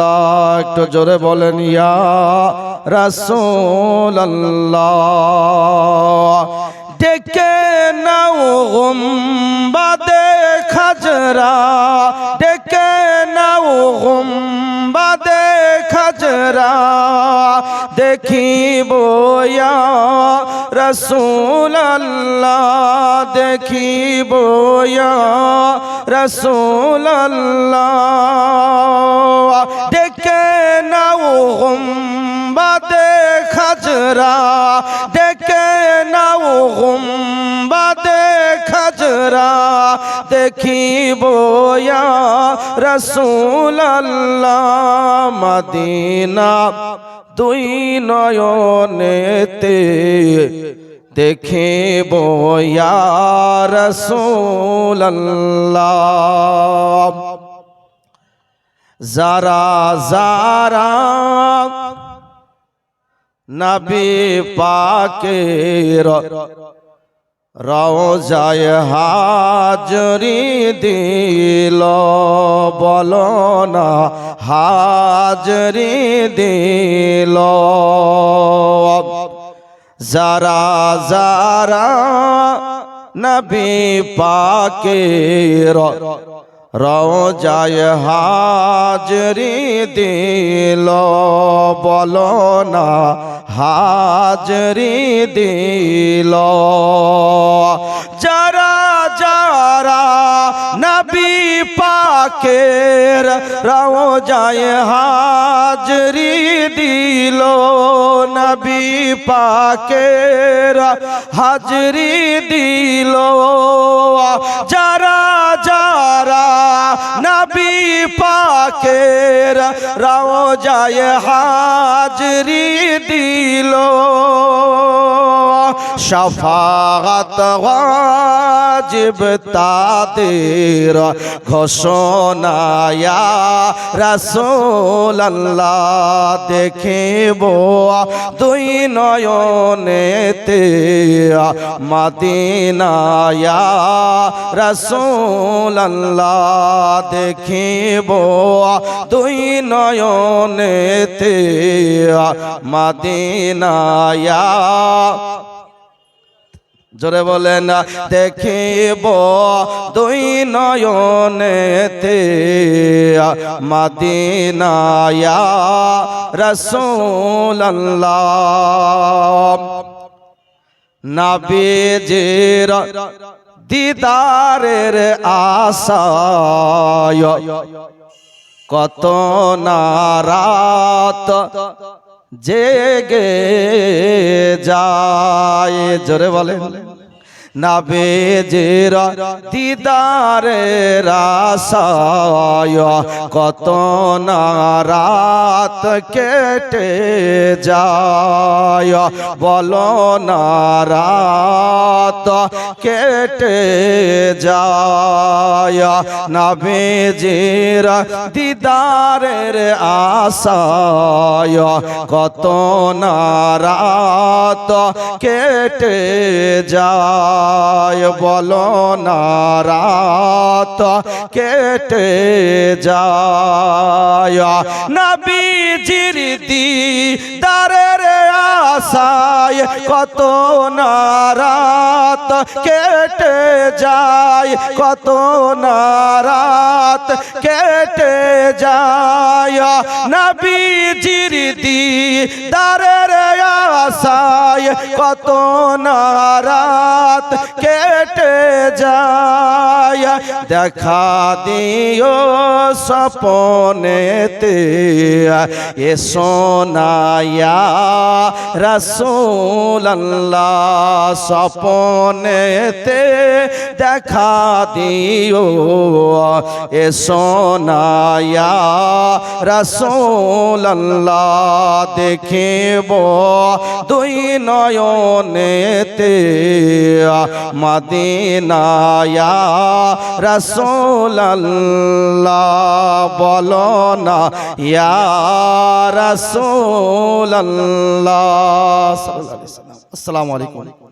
আল্লাহ, একটু জোরে বলেন, ইয়া রাসূল আল্লাহ ডেকে নাও গুম্বাদে খাজরা। ডেকে নাও গুম্বাদে খাজরা। দেখিব ইয়া রসুল দেখিব ইয়া রসুল খাজরা ডেকে নাও গুম্বাদে খাজরা দেখিব রসুল মদিনা দুই নয়নেতে দেখিব ইয়া রসুল আল্লাহ যারা যারা নবী পাকের রওজায় হাজরি দিল বলো না হাজরি দিল। যারা যারা নবী পাকের রওজায় হাজরি দিল বলো না হাজরি দিল। যারা নবী পাকের রওজায় হাজরি দিল নবী পাকের হাজরি দিল। যারা যারা নবী পাকের রওজায় হাজরি দিল শফাত ওয়াজিব তাদের ঘোষণায়া রাসূল আল্লাহ দেখিব দুই নয়নেতে মদিনায়া রাসূল আল্লাহ দেখিব দুই নয়নেতে মদিনায়া জোরে বলেন, দেখিব দুই নয়নেতে মদিনায়া রসুল নাবিজের দিদারের আশায় কত নারাত জেগে যায়, জোরে বলে বলে নাবেজের দিদারে রাসায় কত নারাত কেটে যায়। বলো নারাত কেটে যায়। নাবেজের দিদারের আশায়, কত নারাত কেটে যায়। বলো নারাত কেটে যায়। নবীজির দিদারের আশায় কত নারাত কেটে যায়, কত নারাত কেটে যায়। নবীজির দিদারের আশায় কত নারাত কেটে যায়। দেখা দিও সপনেতে এ সোনায়া রসুল আল্লাহ সপনেতে দেখা দিও এ সোনায়া রসুল আল্লাহ দেখিব দুই নয়নেতে মদিনায়া রসুল আল্লাহ বলো না, ইয়া রসুল আসসালামু আলাইকুম।